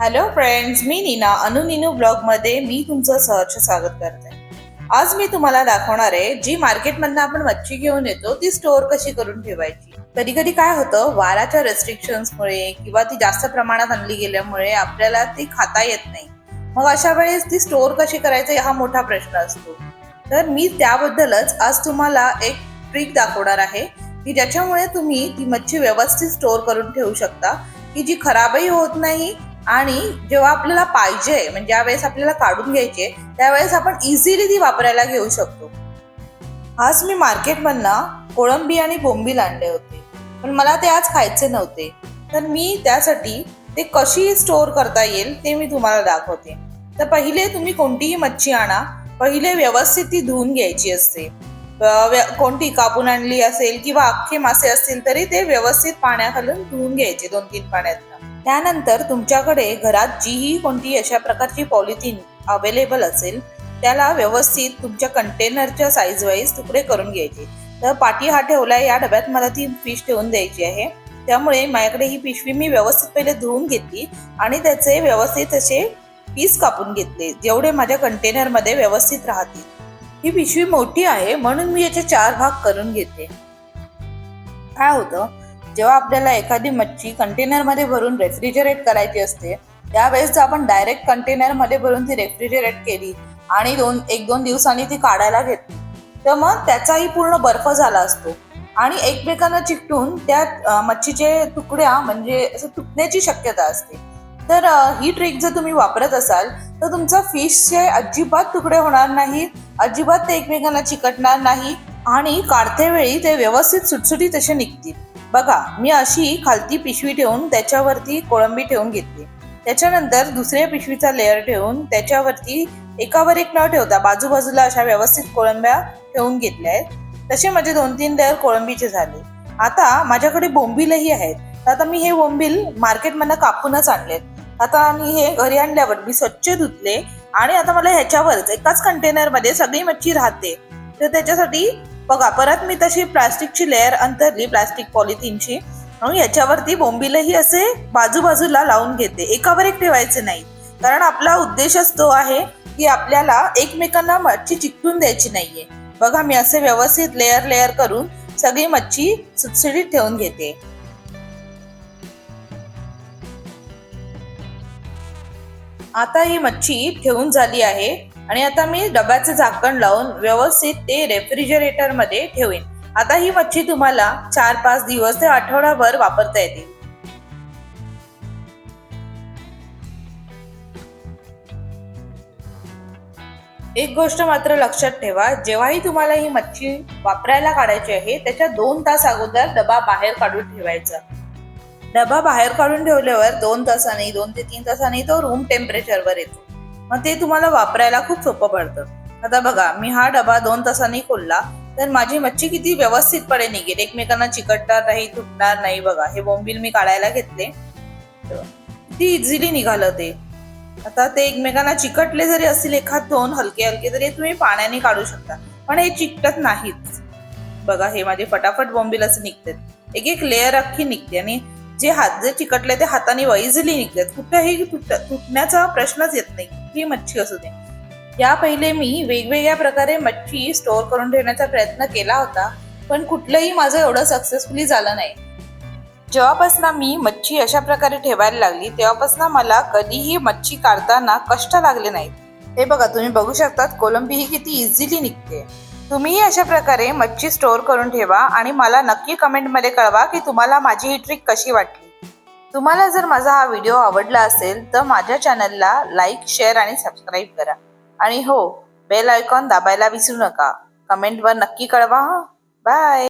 Hello friends मी नीना. अनु निनू ब्लॉगमध्ये मी तुमचं सहर्ष स्वागत करते. आज मी तुम्हाला दाखवणार आहे जी मार्केटमधनं आपण मच्छी घेऊन येतो ती स्टोअर कशी करून ठेवायची. कधी कधी काय होतं वाराच्या रेस्ट्रिक्शन्समुळे किंवा ती जास्त प्रमाणात आणली गेल्यामुळे आपल्याला ती खाता येत नाही. मग अशा वेळेस ती स्टोअर कशी करायचं हा मोठा प्रश्न असतो. तर मी त्याबद्दलच आज तुम्हाला एक ट्रिक दाखवणार आहे की ज्याच्यामुळे तुम्ही ती मच्छी व्यवस्थित स्टोअर करून ठेवू शकता की जी खराबही होत नाही आणि जेव्हा आपल्याला पाहिजे म्हणजे ज्यावेळेस आपल्याला काढून घ्यायचे त्यावेळेस आपण इझिली ती वापरायला घेऊ शकतो. आज मी मार्केटमधनं कोळंबी आणि बोंबील आणले होते. पण मला ते आज खायचे नव्हते. तर मी त्यासाठी ते कशी स्टोअर करता येईल ते मी तुम्हाला दाखवते. तर पहिले तुम्ही कोणतीही मच्छी आणा. पहिले व्यवस्थित ती धुवून घ्यायची असते. कोणती कापून आणली असेल किंवा अख्खे मासे असतील तरी ते व्यवस्थित पाण्याखालून धुवून घ्यायचे दोन तीन पाण्यातनं. त्यानंतर तुमच्याकडे घरात जीही कोणती अशा प्रकारची पॉलिथिन अवेलेबल असेल त्याला व्यवस्थित तुमच्या कंटेनरच्या साईज वाईज तुकडे करून घ्यायचे. तर पाठी हा ठेवलाय या डब्यात मला ती फिश ठेवून द्यायची आहे. त्यामुळे माझ्याकडे ही पिशवी मी व्यवस्थित पहिले धुवून घेतली आणि त्याचे व्यवस्थित असे पीस कापून घेतले जेवढे माझ्या कंटेनरमध्ये व्यवस्थित राहतील. ही पिशवी मोठी आहे म्हणून मी याचे चार भाग करून घेते. काय होतं? जेव्हा आपल्याला एखादी मच्छी कंटेनरमध्ये भरून रेफ्रिजरेट करायची असते त्यावेळेस जर आपण डायरेक्ट कंटेनरमध्ये भरून ती रेफ्रिजरेट केली आणि दोन एक दोन दिवसांनी ती काढायला घेतली तर मग त्याचाही पूर्ण बर्फ झाला असतो. आणि एकमेकांना चिकटून त्या मच्छीचे तुकड्या म्हणजे असं तुटण्याची शक्यता असते. तर ही ट्रिक जर तुम्ही वापरत असाल तर तुमचा फिशचे अजिबात तुकडे होणार नाहीत अजिबात ते एकमेकांना चिकटणार नाही आणि काढते वेळी ते व्यवस्थित सुटसुटीत असे निघतील. बघा मी अशी खालती पिशवी ठेवून त्याच्यावरती कोळंबी ठेवून घेतली. त्याच्यानंतर दुसऱ्या पिशवीचा लेअर ठेवून त्याच्यावरती एकावर एक न ठेवता. बाजूबाजूला अशा व्यवस्थित कोळंब्या ठेवून घेतल्या आहेत. तसे माझे दोन तीन लेअर कोळंबीचे झाले. आता माझ्याकडे बोंबीलही आहेत. आता मी हे बोंबील मार्केटमधनं कापूनच आणलेत. आता मी हे घरी आणल्यावर मी स्वच्छ धुतले आणि आता मला ह्याच्यावरच एकाच कंटेनरमध्ये सगळी मच्छी राहते. तर त्याच्यासाठी बघा परत मी तशी प्लास्टिकची लेअर अंतरली प्लास्टिक पॉलिथिनची आणि याच्यावरती बोंबीलही असे बाजूबाजूला लावून घेते. एकावर एक ठेवायचे नाही. कारण आपला उद्देशच तो आहे की आपल्याला एकमेकांना मच्छी चिकटून द्यायची नाहीये. बघा मी असे व्यवस्थित लेअर लेअर करून सगळी मच्छी सुटसुटीत ठेवून घेते. आता ही मच्छी ठेवून झाली आहे. आणि आता मी डब्याचे झाकण लावून व्यवस्थित ते रेफ्रिजरेटरमध्ये ठेवेन. आता ही मच्छी तुम्हाला चार पाच दिवस ते आठवडाभर वापरता येते एक गोष्ट मात्र लक्षात ठेवा जेव्हाही तुम्हाला ही मच्छी वापरायला काढायची आहे त्याच्या दोन तास अगोदर डबा बाहेर काढून ठेवायचा. डबा बाहेर काढून ठेवल्यावर दोन तासांनी दोन ते तीन तासांनी तो रूम टेम्परेचरवर येतो. मग ते तुम्हाला वापरायला खूप सोपं पडतं. आता बघा मी हा डबा दोन तासांनी खोलला तर माझी मच्छी किती व्यवस्थितपणे निघेल. एकमेकांना चिकटणार नाही तुटणार नाही बघा. हे बोंबील मी काढायला घेतले. किती इझिली निघालं ते. आता ते एकमेकांना चिकटले जरी असतील एखाद दोन हलके हलके तरी तुम्ही पाण्याने काढू शकता. पण हे चिकटत नाहीत. बघा हे माझे फटाफट बोंबील असे निघतात. एक एक लेअर अख्खी निघते आणि जे हात जे चिकटले ते हाताने इझिली निघतात कुठेही तुटण्याचा प्रश्नच येत नाही. कुठली मच्छी असू दे. या पहिले मी वेगवेगळ्या प्रकारे मच्छी स्टोअर करून ठेवण्याचा प्रयत्न केला होता पण कुठलंही माझं एवढं सक्सेसफुली झालं नाही. जेव्हापासून मी मच्छी अशा प्रकारे ठेवायला लागली तेव्हापासून मला कधीही मच्छी काढताना कष्ट लागले नाहीत. हे बघा तुम्ही बघू शकतात कोलंबी ही किती इझिली निघते. तुम्हीही अशा प्रकारे मच्छी स्टोअर करून ठेवा आणि मला नक्की कमेंटमध्ये कळवा की तुम्हाला माझी ही ट्रिक कशी वाटली. तुम्हाला जर माझा हा व्हिडिओ आवडला असेल तर माझ्या चॅनलला लाईक शेअर आणि सबस्क्राईब करा. आणि हो बेल आयकॉन दाबायला विसरू नका. कमेंटवर नक्की कळवा बाय